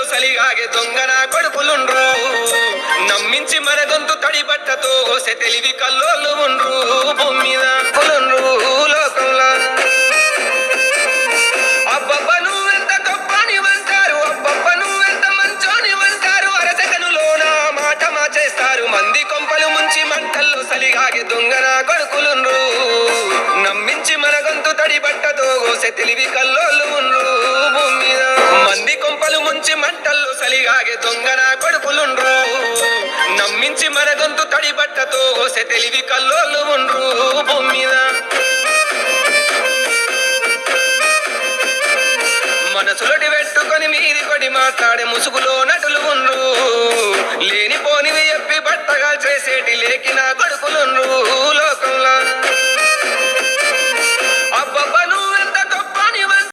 సలిగాగే దొంగన కొడుకులుండ్రు. నమ్మించి మరగొంతు తడిబట్టతో కోసే తెలివి కల్లోళ్ళు ఉండ్రు. భూమి మీద కులుండ్రు లోకంలో. అబ్బబ్బ నువ్వెంత గొప్పని అబ్బబ్బ నువ్వెంత మంచోని అరసకనులోన మాట మాచేస్తారు మంది కొంపలు ముంచి మంటల్లో సలిగాగి దొంగన కొడుకులుండ్రు. నమ్మించి మరగొంతు తడిబట్టతో తడి కోసే తెలివి కల్లోళ్ళు ముంచి మంటల్లో సలిగాగే దొంగన కొడుకులుండ్రు. నమ్మించి మన తడిబట్టతో తడి తెలివి కల్లోలు ఉండ్రు భూమి మీద పెట్టుకొని మీది కొడి మాట్లాడే ముసుగులో నటులు ఉండ్రు. లేనిపోనివి చెప్పి బట్టగా చేసేటి లేకిన కొడుకులుండ్రు.